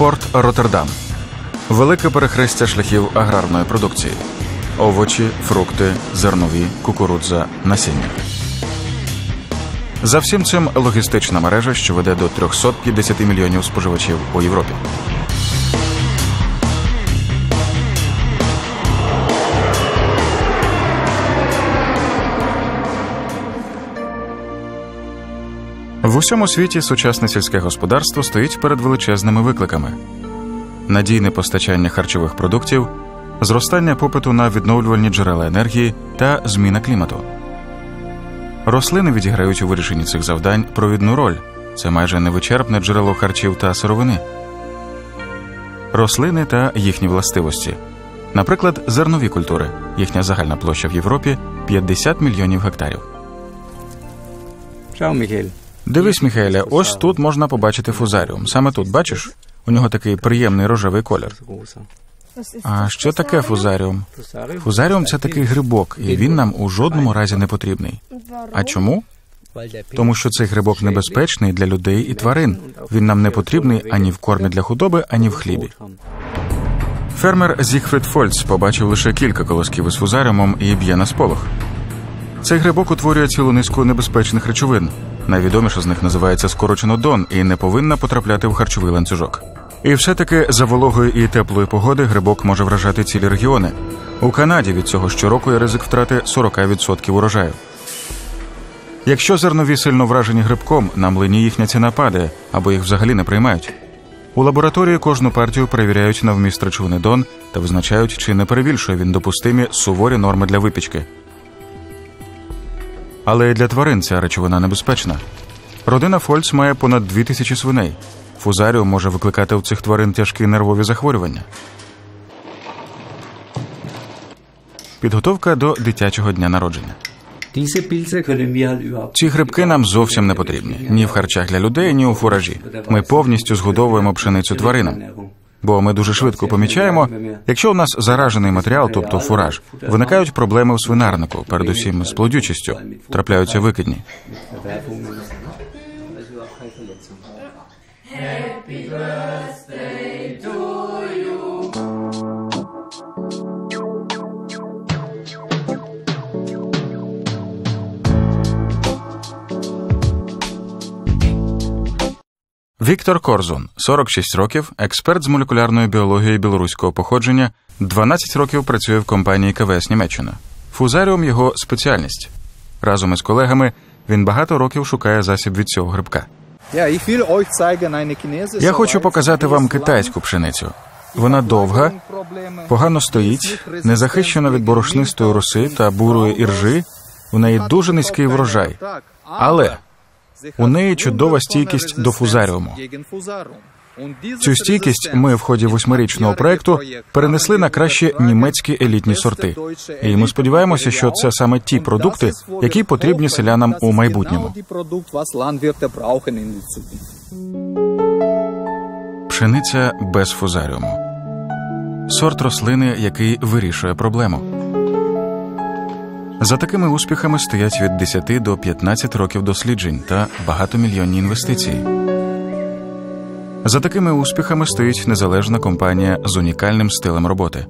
Порт Роттердам велике перехрестя шляхів аграрної продукції: овочі, фрукти, зернові, кукурудза, насіння. За всім цим логістична мережа, що веде до 350 мільйонів споживачів у Європі. В усьому світі сучасне сільське господарство стоїть перед величезними викликами: надійне постачання харчових продуктів, зростання попиту на відновлювальні джерела енергії та зміна клімату. Рослини відіграють у вирішенні цих завдань провідну роль це майже невичерпне джерело харчів та сировини. Рослини та їхні властивості. Наприклад, зернові культури. Їхня загальна площа в Європі 50 мільйонів гектарів. Schau, Michael. Дивись, Міхаеля, ось тут можна побачити фузаріум. Саме тут, бачиш? У нього такий приємний рожевий колір. А що таке фузаріум? Фузаріум це такий грибок, і він нам у жодному разі не потрібний. А чому? Тому що цей грибок небезпечний для людей і тварин. Він нам не потрібний ані в кормі для худоби, ані в хлібі. Фермер Зігфрид Фольц побачив лише кілька колосків із фузаріумом і б'є на сполох. Цей грибок утворює цілу низку небезпечних речовин. Найвідоміша з них називається скорочено дон і не повинна потрапляти в харчовий ланцюжок. І все-таки за вологої і теплої погоди грибок може вражати цілі регіони. У Канаді від цього щороку є ризик втрати 40% урожаю. Якщо зернові сильно вражені грибком, на млині їхня ціна падає або їх взагалі не приймають. У лабораторії кожну партію перевіряють на вміст речовини Дон та визначають, чи не перебільшує він допустимі суворі норми для випічки. Але і для тварин ця речовина небезпечна. Родина Фольц має понад дві тисячі свиней. Фузаріум може викликати у цих тварин тяжкі нервові захворювання. Підготовка до дитячого дня народження. Ці грибки нам зовсім не потрібні ні в харчах для людей, ні у фуражі. Ми повністю згодовуємо пшеницю тваринам. Бо ми дуже швидко помічаємо, якщо у нас заражений матеріал, тобто фураж, виникають проблеми у свинарнику, передусім з плодючістю, трапляються викидні. Віктор Корзун, 46 років, експерт з молекулярної біології білоруського походження, 12 років працює в компанії КВС Німеччина. Фузаріум його спеціальність. Разом із колегами він багато років шукає засіб від цього грибка. Я хочу показати вам китайську пшеницю. Вона довга, погано стоїть, не захищена від борошнистої роси та бурої іржи. У неї дуже низький врожай. Але у неї чудова стійкість до фузаріуму. Цю стійкість ми в ході восьмирічного проекту перенесли на кращі німецькі елітні сорти. І ми сподіваємося, що це саме ті продукти, які потрібні селянам у майбутньому. Пшениця без фузаріуму. Сорт рослини, який вирішує проблему. За такими успіхами стоять від 10 до 15 років досліджень та багатомільйонні інвестиції. За такими успіхами стоїть незалежна компанія з унікальним стилем роботи.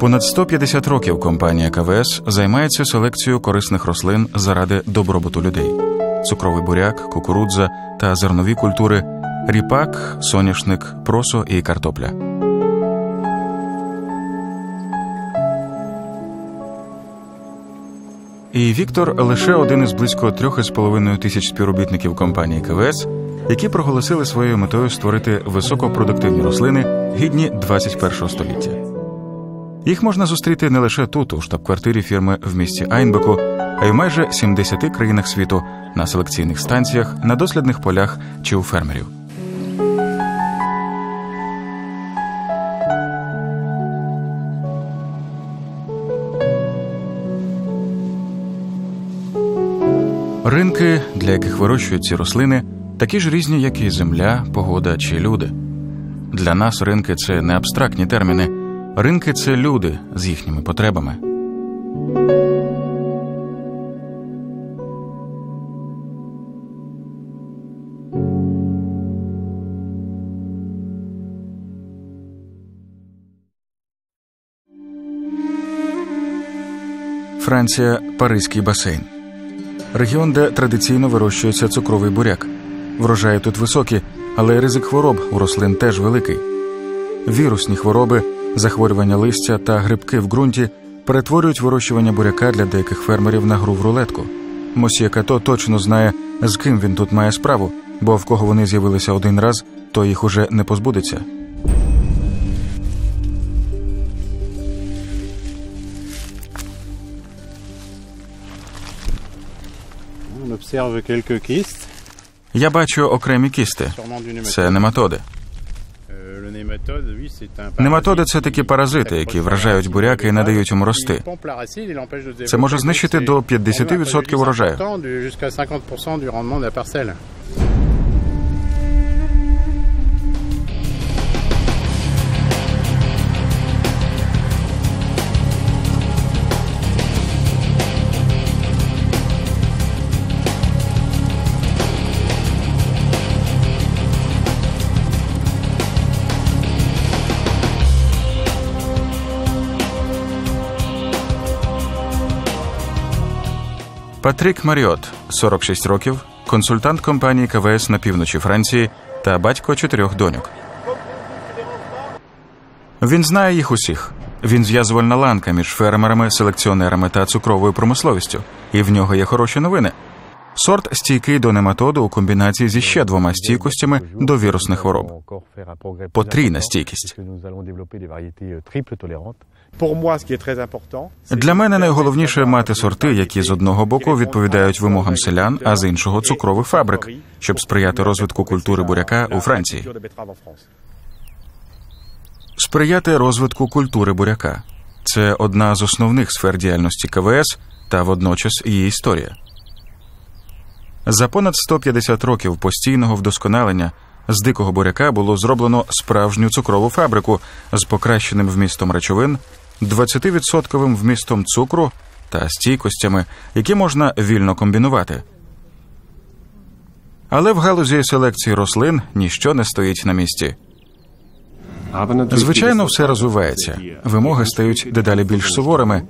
Понад 150 років компанія КВС займається селекцією корисних рослин заради добробуту людей: цукровий буряк, кукурудза та зернові культури, ріпак, соняшник, просо і картопля. І Віктор лише один із близько трьох із половиною тисяч співробітників компанії КВС, які проголосили своєю метою створити високопродуктивні рослини гідні 21 століття. Їх можна зустріти не лише тут, у штаб-квартирі фірми в місті Айнбеку, а й в майже 70 країнах світу на селекційних станціях, на дослідних полях чи у фермерів. Ринки, для яких вирощують ці рослини, такі ж різні, як і земля, погода чи люди. Для нас ринки це не абстрактні терміни, ринки це люди з їхніми потребами. Франція Паризький басейн. Регіон, де традиційно вирощується цукровий буряк. Врожаї тут високі, але ризик хвороб у рослин теж великий. Вірусні хвороби, захворювання листя та грибки в ґрунті перетворюють вирощування буряка для деяких фермерів на гру в рулетку. Мосьє Като точно знає, з ким він тут має справу, бо в кого вони з'явилися один раз, то їх уже не позбудеться. Я бачу окремі кісти. Це нематоди. Euh, Нематоди це такі паразити, які вражають à la буряк і не дають végétal. рости. Це може знищити до c'est- on a un 50% préjudice урожаю. Патрік Маріот, 46 років, консультант компанії КВС на півночі Франції та батько чотирьох доньок. Він знає їх усіх. Він зв'язувальна ланка між фермерами, селекціонерами та цукровою промисловістю. І в нього є хороші новини. Сорт стійкий до нематоду у комбінації зі ще двома стійкостями до вірусних хвороб. Потрійна стійкість. Для мене найголовніше мати сорти, які з одного боку відповідають вимогам селян, а з іншого цукрових фабрик, щоб сприяти розвитку культури буряка у Франції. Сприяти розвитку культури буряка це одна з основних сфер діяльності КВС та водночас її історія. За понад 150 років постійного вдосконалення з дикого буряка було зроблено справжню цукрову фабрику з покращеним вмістом речовин, 20% вмістом цукру та стійкостями, які можна вільно комбінувати. Але в галузі селекції рослин ніщо не стоїть на місці. Звичайно, все розвивається. Вимоги стають дедалі більш суворими.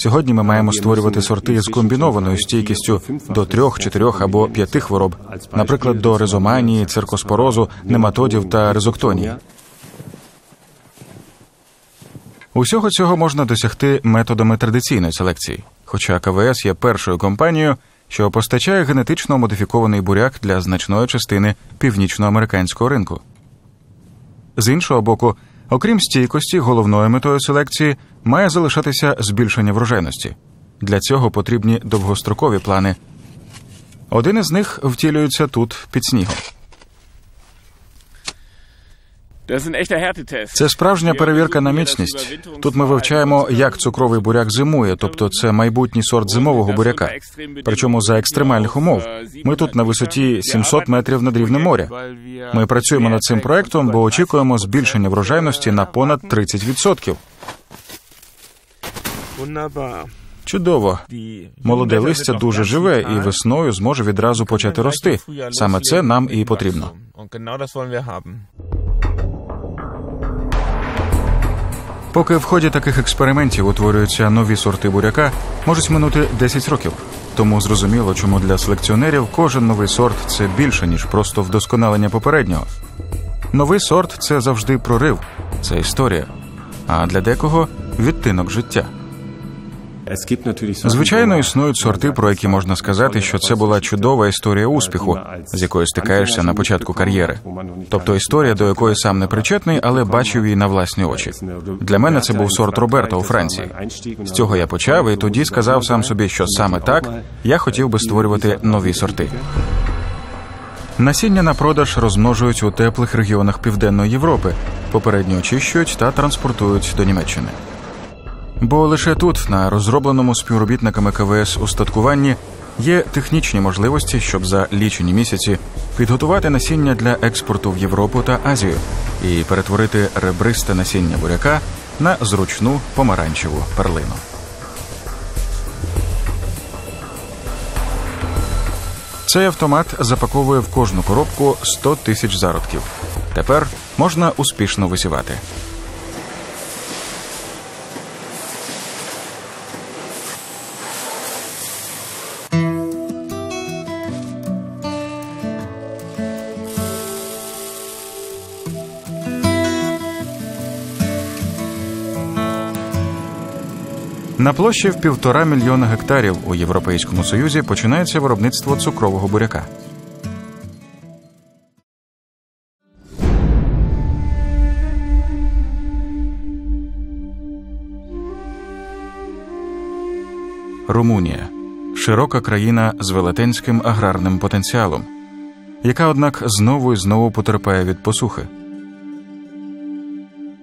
Сьогодні ми маємо створювати сорти з комбінованою стійкістю до трьох, чотирьох або п'яти хвороб, наприклад, до ризоманії, циркоспорозу, нематодів та ризоктонії. Усього цього можна досягти методами традиційної селекції, хоча КВС є першою компанією, що постачає генетично модифікований буряк для значної частини північноамериканського ринку. З іншого боку, окрім стійкості, головною метою селекції має залишатися збільшення врожайності. Для цього потрібні довгострокові плани. Один із них втілюється тут під снігом. Це справжня перевірка на міцність. Тут ми вивчаємо, як цукровий буряк зимує, тобто це майбутній сорт зимового буряка. Причому за екстремальних умов. Ми тут на висоті 700 метрів над рівнем моря. Ми працюємо над цим проектом, бо очікуємо збільшення врожайності на понад 30%. Чудово. Молоде листя дуже живе і весною зможе відразу почати рости. Саме це нам і потрібно. Поки в ході таких експериментів утворюються нові сорти буряка, можуть минути 10 років. Тому зрозуміло, чому для селекціонерів кожен новий сорт це більше, ніж просто вдосконалення попереднього. Новий сорт це завжди прорив, це історія. А для декого відтинок життя. Звичайно, існують сорти, про які можна сказати, що це була чудова історія успіху, з якою стикаєшся на початку кар'єри. Тобто історія, до якої сам не причетний, але бачив її на власні очі. Для мене це був сорт Роберта у Франції. З цього я почав, і тоді сказав сам собі, що саме так я хотів би створювати нові сорти. Насіння на продаж розмножують у теплих регіонах Південної Європи, попередньо очищують та транспортують до Німеччини. Бо лише тут, на розробленому співробітниками КВС устаткуванні, є технічні можливості, щоб за лічені місяці підготувати насіння для експорту в Європу та Азію і перетворити ребристе насіння буряка на зручну помаранчеву перлину. Цей автомат запаковує в кожну коробку 100 тисяч зародків. Тепер можна успішно висівати. На площі в півтора мільйона гектарів у Європейському Союзі починається виробництво цукрового буряка. Румунія широка країна з велетенським аграрним потенціалом, яка, однак, знову і знову потерпає від посухи.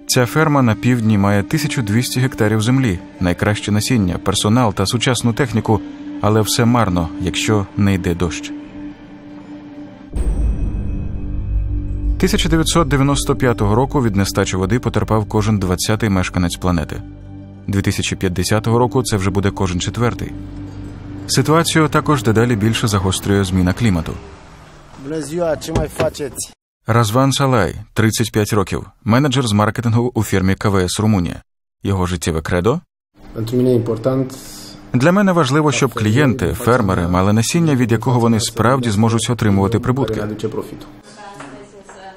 Ця ферма на півдні має 1200 гектарів землі, найкраще насіння, персонал та сучасну техніку, але все марно, якщо не йде дощ. 1995 року від нестачі води потерпав кожен 20-й мешканець планети. 2050 року це вже буде кожен четвертий. Ситуацію також дедалі більше загострює зміна клімату. Bună ziua, ce mai? Разван Салай, 35 років, менеджер з маркетингу у фірмі КВС Румунія. Його життєве кредо Для мене важливо, щоб клієнти, фермери мали насіння, від якого вони справді зможуть отримувати прибутки.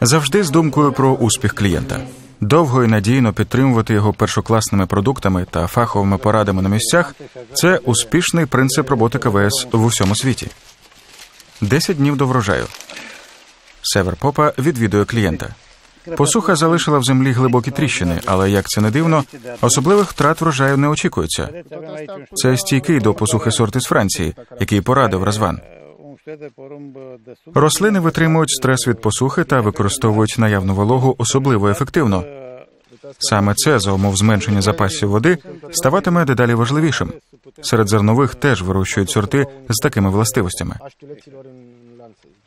Завжди з думкою про успіх клієнта. Довго і надійно підтримувати його першокласними продуктами та фаховими порадами на місцях це успішний принцип роботи КВС в усьому світі. 10 днів до врожаю. Север Попа відвідує клієнта. Посуха залишила в землі глибокі тріщини, але як це не дивно, особливих втрат врожаю не очікується. Це стійкий до посухи сорт із Франції, який порадив Разван. Рослини витримують стрес від посухи та використовують наявну вологу особливо ефективно. Саме це за умов зменшення запасів води ставатиме дедалі важливішим. Серед зернових теж вирощують сорти з такими властивостями.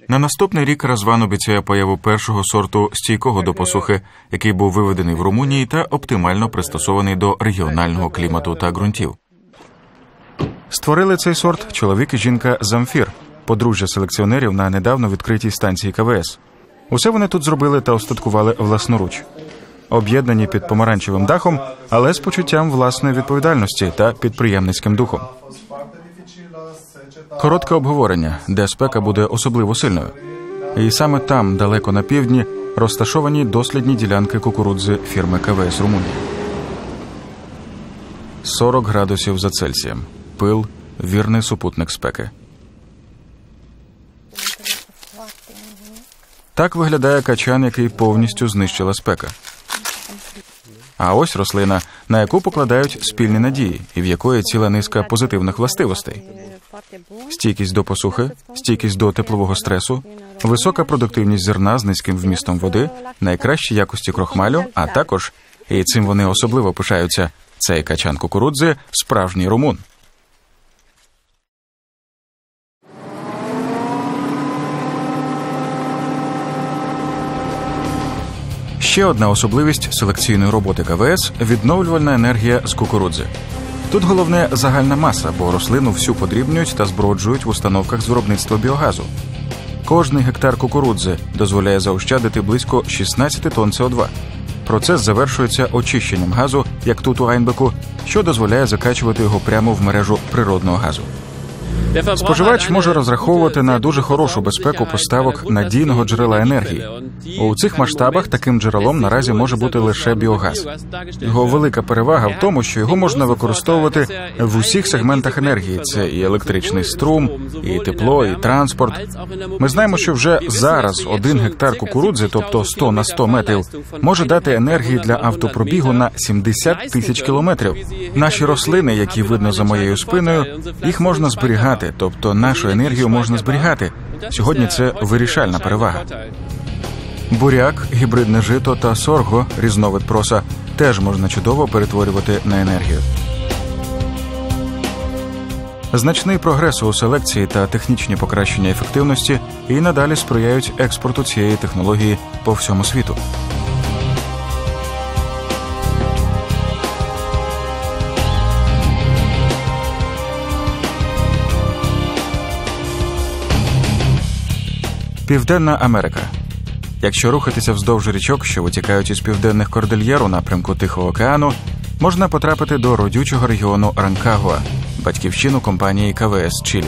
На наступний рік Разван обіцяє появу першого сорту стійкого до посухи, який був виведений в Румунії та оптимально пристосований до регіонального клімату та ґрунтів. Створили цей сорт чоловік і жінка Замфір, подружжя селекціонерів на недавно відкритій станції КВС. Усе вони тут зробили та остаткували власноруч. Об'єднані під помаранчевим дахом, але з почуттям власної відповідальності та підприємницьким духом. Коротке обговорення, де спека буде особливо сильною. І саме там, далеко на півдні, розташовані дослідні ділянки кукурудзи фірми КВС Румунії. 40 градусів за Цельсієм. Пил вірний супутник спеки. Так виглядає качан, який повністю знищила спека. А ось рослина, на яку покладають спільні надії, і в якої ціла низка позитивних властивостей: стійкість до посухи, стійкість до теплового стресу, висока продуктивність зерна з низьким вмістом води, найкращі якості крохмалю, а також і цим вони особливо пишаються. Цей качан кукурудзи справжній румун. Ще одна особливість селекційної роботи КВС відновлювальна енергія з кукурудзи. Тут головне загальна маса, бо рослину всю подрібнюють та зброджують в установках з виробництва біогазу. Кожний гектар кукурудзи дозволяє заощадити близько 16 тонн СО2. Процес завершується очищенням газу, як тут у Айнбеку, що дозволяє закачувати його прямо в мережу природного газу. Споживач може розраховувати на дуже хорошу безпеку поставок надійного джерела енергії. У цих масштабах таким джерелом наразі може бути лише біогаз. Його велика перевага в тому, що його можна використовувати в усіх сегментах енергії: це і електричний струм, і тепло, і транспорт. Ми знаємо, що вже зараз один гектар кукурудзи, тобто 100 на 100 метрів, може дати енергії для автопробігу на 70 тисяч кілометрів. Наші рослини, які видно за моєю спиною, їх можна зберігати, тобто нашу енергію можна зберігати. Сьогодні це вирішальна перевага. Буряк, гібридне жито та сорго, різновид проса, теж можна чудово перетворювати на енергію. Значний прогрес у селекції та технічні покращення ефективності і надалі сприяють експорту цієї технології по всьому світу. Південна Америка. Якщо рухатися вздовж річок, що витікають із південних кордильєр у напрямку Тихого океану, можна потрапити до родючого регіону Ранкагуа, батьківщину компанії КВС Чилі.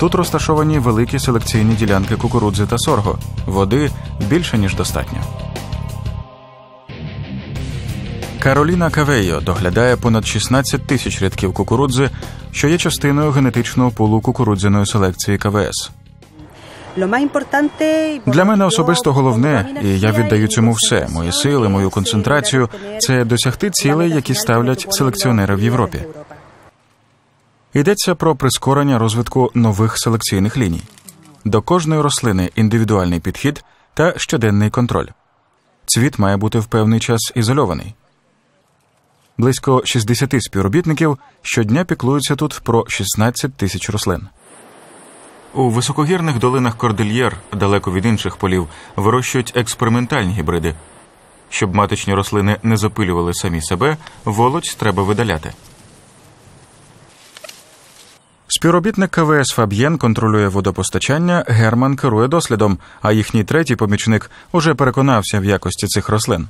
Тут розташовані великі селекційні ділянки кукурудзи та сорго. Води більше ніж достатньо. Кароліна Кавейо доглядає понад 16 тисяч рядків кукурудзи, що є частиною генетичного пулу кукурудзяної селекції КВС. Для мене особисто головне, і я віддаю цьому все мої сили, мою концентрацію це досягти цілей, які ставлять селекціонери в Європі. Йдеться про прискорення розвитку нових селекційних ліній. До кожної рослини індивідуальний підхід та щоденний контроль. Цвіт має бути в певний час ізольований. Близько 60 співробітників щодня піклуються тут про 16 тисяч рослин. У високогірних долинах Кордильєр, далеко від інших полів, вирощують експериментальні гібриди. Щоб маточні рослини не запилювали самі себе, волоць треба видаляти. Співробітник КВС Фаб'єн контролює водопостачання, Герман керує дослідом, а їхній третій помічник уже переконався в якості цих рослин.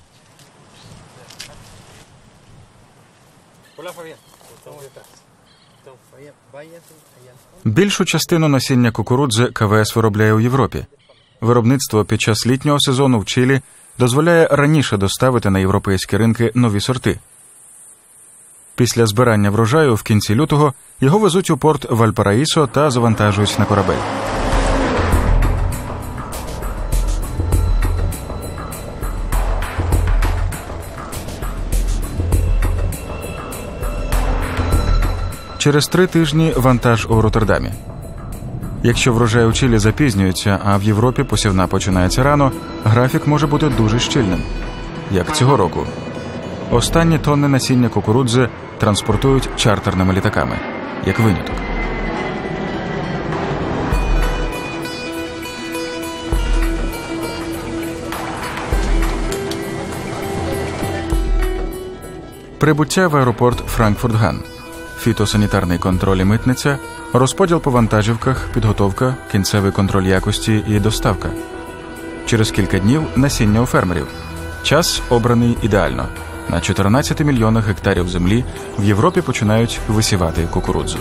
Більшу частину насіння кукурудзи КВС виробляє у Європі. Виробництво під час літнього сезону в Чилі дозволяє раніше доставити на європейські ринки нові сорти. Після збирання врожаю в кінці лютого його везуть у порт Вальпараїсо та завантажують на корабель. Через три тижні вантаж у Роттердамі. Якщо врожай у Чилі запізнюється, а в Європі посівна починається рано, графік може бути дуже щільним, як цього року. Останні тонни насіння кукурудзи транспортують чартерними літаками, як виняток. Прибуття в аеропорт Франкфурт-Ган, фітосанітарний контроль і митниця, розподіл по вантажівках, підготовка, кінцевий контроль якості і доставка. Через кілька днів насіння у фермерів. Час обраний ідеально. На 14 мільйонах гектарів землі в Європі починають висівати кукурудзу.